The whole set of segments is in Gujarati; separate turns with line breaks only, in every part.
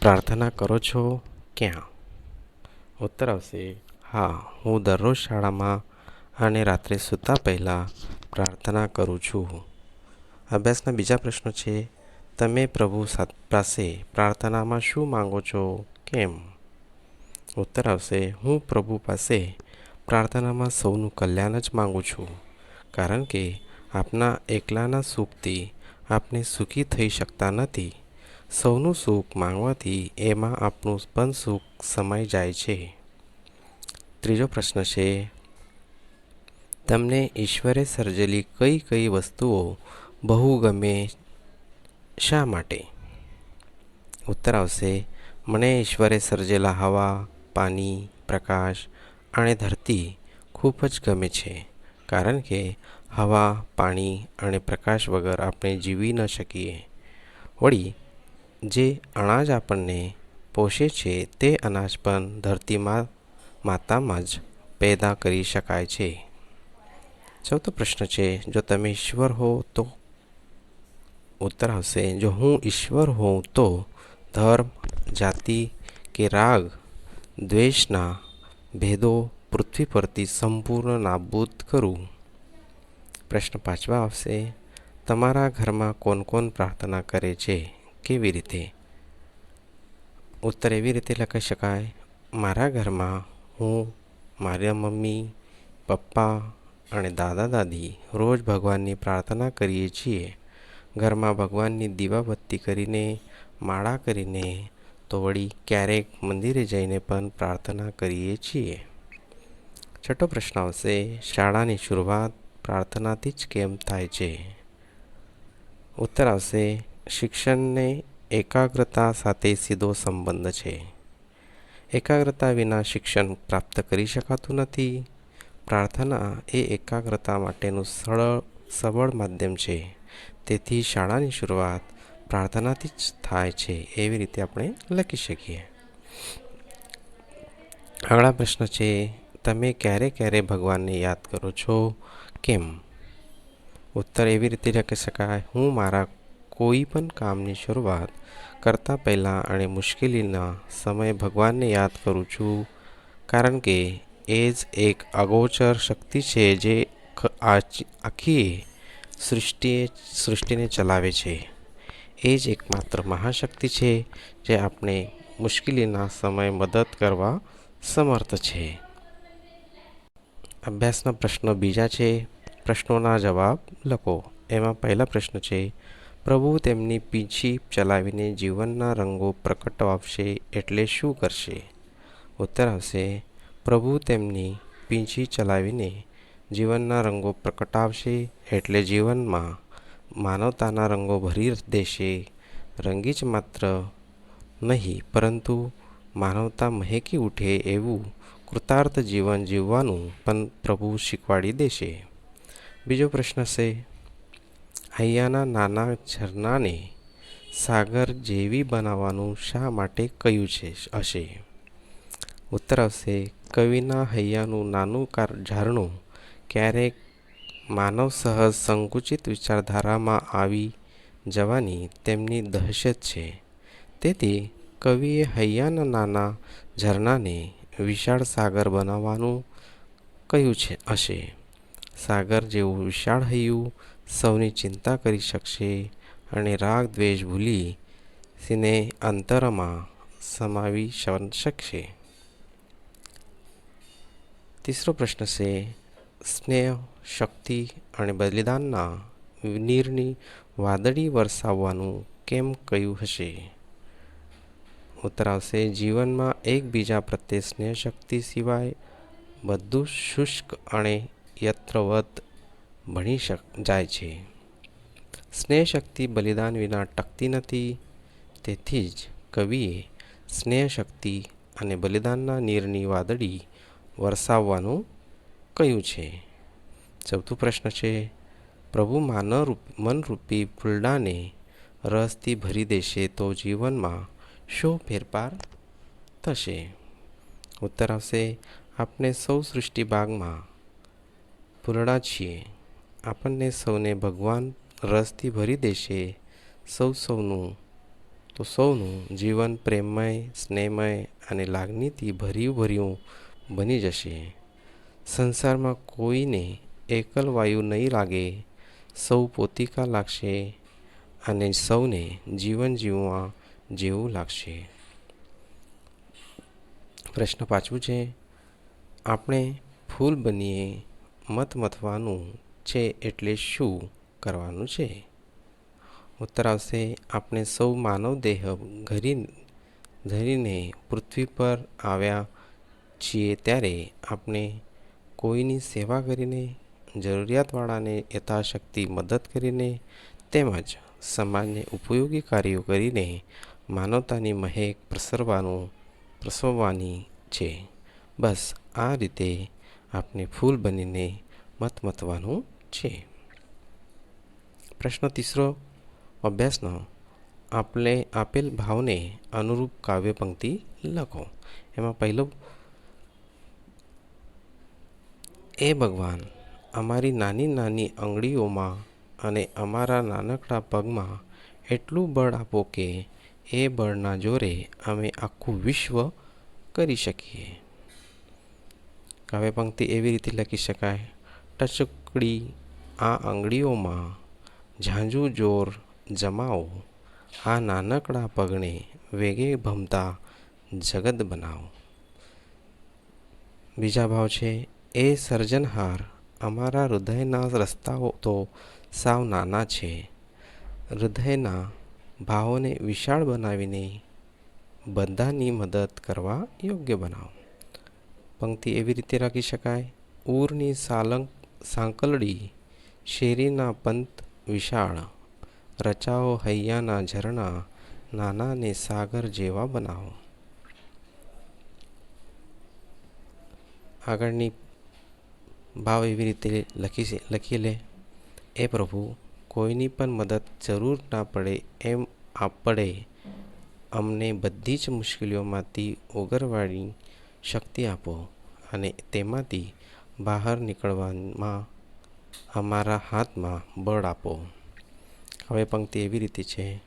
પ્રાર્થના કરો છો ક્યાં? ઉત્તર આવશે, હા, હું દરરોજ શાળામાં અને રાત્રે સૂતા પહેલાં પ્રાર્થના કરું છું. અભ્યાસના બીજા પ્રશ્નો છે, તમે પ્રભુ પાસે પ્રાર્થનામાં શું માંગો છો? કેમ? ઉત્તર આવશે, હું પ્રભુ પાસે પ્રાર્થનામાં સૌનું કલ્યાણ જ માગું છું, કારણ કે આપના એકલાના સુખથી આપણે સુખી થઈ શકતા નથી. સૌનું સુખ માંગવાથી એમાં આપણું પણ સુખ સમાઈ જાય છે. ત્રીજો પ્રશ્ન છે, તમને ઈશ્વરે સર્જેલી કઈ કઈ વસ્તુઓ બહુ ગમે શા માટે? ઉત્તર આવશે, મને ઈશ્વરે સર્જેલા હવા, પાણી, પ્રકાશ અને ધરતી ખૂબ જ ગમે છે, કારણ કે હવા, પાણી અને પ્રકાશ વગર આપણે જીવી ન શકીએ. વળી જે અનાજ આપણને પોષે છે તે અનાજ પણ ધરતીમાં માતામાં જ પેદા કરી શકાય છે. ચોથો પ્રશ્ન છે, જો તમે ઈશ્વર હો તો? ઉત્તર આવશે, જો હું ઈશ્વર હોઉં તો ધર્મ, જાતિ કે રાગ, દ્વેષના ભેદો પૃથ્વી પરથી સંપૂર્ણ નાબૂદ કરું? પ્રશ્ન પાછવા આવશે, તમારા ઘરમાં કોણ કોણ પ્રાર્થના કરે છે? કેવી રીતે? ઉત્તર એવી રીતે લખી શકાય, મારા ઘરમાં હું, મારા મમ્મી, પપ્પા અને દાદા દાદી રોજ ભગવાનની પ્રાર્થના કરીએ છીએ. ઘરમાં ભગવાનની દીવાબત્તી કરીને, માળા કરીને તો વળી ક્યારેક મંદિરે જઈને પણ પ્રાર્થના કરીએ છીએ. છઠ્ઠો પ્રશ્ન આવશે, શાળાની શરૂઆત પ્રાર્થનાથી જ કેમ થાય છે? ઉત્તર આવશે શિક્ષણને એકાગ્રતા સાથે સીધો સંબંધ છે. એકાગ્રતા વિના શિક્ષણ પ્રાપ્ત કરી શકાતું નથી. પ્રાર્થના એ એકાગ્રતા માટેનું સરળ, સબળ માધ્યમ છે. તેથી શાળાની શરૂઆત પ્રાર્થનાથી જ થાય છે એવી રીતે આપણે લખી શકીએ. આગળા પ્રશ્ન છે, તમે ક્યારે ક્યારે ભગવાનને યાદ કરો છો? કેમ? ઉત્તર એવી રીતે લખી શકાય, હું મારા કોઈ પણ કામની શરૂઆત કરતાં પહેલાં અને મુશ્કેલીના સમયે ભગવાનને યાદ કરું છું. કારણ કે એ જ એક અગોચર શક્તિ છે જે આખી સૃષ્ટિએ સૃષ્ટિને ચલાવે છે. એ જ એકમાત્ર મહાશક્તિ છે જે આપણે મુશ્કેલીના સમયે મદદ કરવા સમર્થ છે. અભ્યાસના પ્રશ્નો બીજા છે. પ્રશ્નોના જવાબ લખો. એમાં પહેલા પ્રશ્ન છે પ્રભુ તેમની પીંછી ચલાવીને જીવનના રંગો પ્રગટાવશે એટલે શું કરશે? ઉત્તર આવશે, પ્રભુ તેમની પીંછી ચલાવીને જીવનના રંગો પ્રકટાવશે એટલે જીવનમાં માનવતાના રંગો ભરી દેશે. રંગી જ માત્ર નહીં, પરંતુ માનવતા મહેકી ઉઠે એવું કૃતાર્થ જીવન જીવવાનું પણ પ્રભુ શીખવાડી દેશે. બીજો પ્રશ્ન છે અહીંયાના નાના ઝરણાને સાગર જેવી બનાવવાનું શા માટે કહ્યું છે હશે? ઉત્તર આવશે કવિના હૈયાનું નાનું કાર ઝરણું ક્યારેક માનવ સહજ સંકુચિત વિચારધારામાં આવી જવાની તેમની દહેશત છે. તેથી કવિએ હૈયાના નાના ઝરણાને વિશાળ સાગર બનાવવાનું કહ્યું છે હશે. સાગર જેવું વિશાળ હૈયું સૌની ચિંતા કરી શકશે અને રાગ દ્વેષ ભૂલી સિને અંતરમાં સમાવી શકશે. તીસરો પ્રશ્ન છે, સ્નેહ, શક્તિ અને બલિદાનના નીરની વાદળી વરસાવવાનું કેમ કહ્યું હશે? ઉત્તર આવશે, જીવનમાં એકબીજા પ્રત્યે સ્નેહ શક્તિ સિવાય બધું શુષ્ક અને યત્રવત ભણી શક, જાય છે. સ્નેહ શક્તિ બલિદાન વિના ટકતી નથી. તેથી જ કવિએ સ્નેહ શક્તિ અને બલિદાનના નીરની વાદળી વરસાવવાનું કહ્યું છે. ચૌથો પ્રશ્ન છે, પ્રભુ માનરૂપ, મનરૂપી ફૂલડાને રસથી ભરી દેશે તો જીવનમાં શું ફેરફાર થશે? ઉત્તર આવશે આપણે સૌ સૃષ્ટિ બાગમાં ફૂલડા છીએ. આપણને સૌને ભગવાન રસથી ભરી દેશે. સૌ સૌનું, તો સૌનું જીવન પ્રેમમય, સ્નેહમય અને લાગણીથી ભર્યું ભર્યું બની જશે. સંસારમાં કોઈને એકલ વાયુ નહીં લાગે. સૌ પોતિકા લાગશે અને સૌને જીવન જીવવા જેવું લાગશે. પ્રશ્ન પાછું છે. આપણે ફૂલ બનીએ મત મથવાનું છે એટલે શું કરવાનું છે? ઉત્તર આવશે, આપણે સૌ માનવ દેહ ઘરી, ધરીને પૃથ્વી પર આવ્યા છીએ ત્યારે આપણે કોઈની સેવા કરીને, જરૂરિયાતવાળાને યથાશક્તિ મદદ કરીને, તેમજ સમાજને ઉપયોગી કાર્યો કરીને માનવતાની મહેક પ્રસરવાનું, પ્રસવવાની છે. બસ આ રીતે આપણે ફૂલ બનીને મત મતવાનું છે. પ્રશ્ન તીસરો, અભ્યાસનો. આપણે આપેલ ભાવને અનુરૂપ કાવ્ય પંક્તિ લખો. એમાં પહેલો, એ ભગવાન, અમારી નાની નાની આંગળીઓમાં અને અમારા નાનકડા પગમાં એટલું બળ આપો કે એ બળના જોરે અમે આખું વિશ્વ કરી શકીએ. કાવ્ય પંક્તિ એવી રીતે લખી શકાય. ટચકડી આ આંગળીઓમાં ઝાંઝું જોર જમાવો, આ નાનકડા પગને વેગે ભમતા જગત બનાવો. બીજા ભાવ છે, એ સર્જનહાર અમારા હૃદયના રસ્તાઓ તો સાવ નાના છે. હૃદયના ભાવોને વિશાળ બનાવીને બધાની મદદ કરવા યોગ્ય બનાવો. પંક્તિ એવી રીતે રાખી શકાય? ઊરની સાલંક, સાંકલડી, શેરીના પંત, વિશાળ, રચાઓ હૈયાના ઝરણા, નાનાને સાગર જેવા બનાવો. આગળની ભાવ એવી રીતે લખી લખી લે. એ પ્રભુ, કોઈની પણ મદદ જરૂર ના પડે એમ આપણે અમને બધી જ મુશ્કેલીઓમાંથી ઓગરવાની શક્તિ આપો. અને તેમાંથી બહાર નીકળવામાં અમારા હાથમાં બળ આપો. હવે પંક્તિ એવી રીતે છે.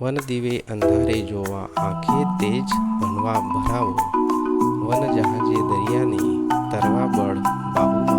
વન દિવે અંધારે જોવા આંખે તેજ ભણવા ભરાવો. વન જહાજે દરિયાને તરવા બળ બાહુ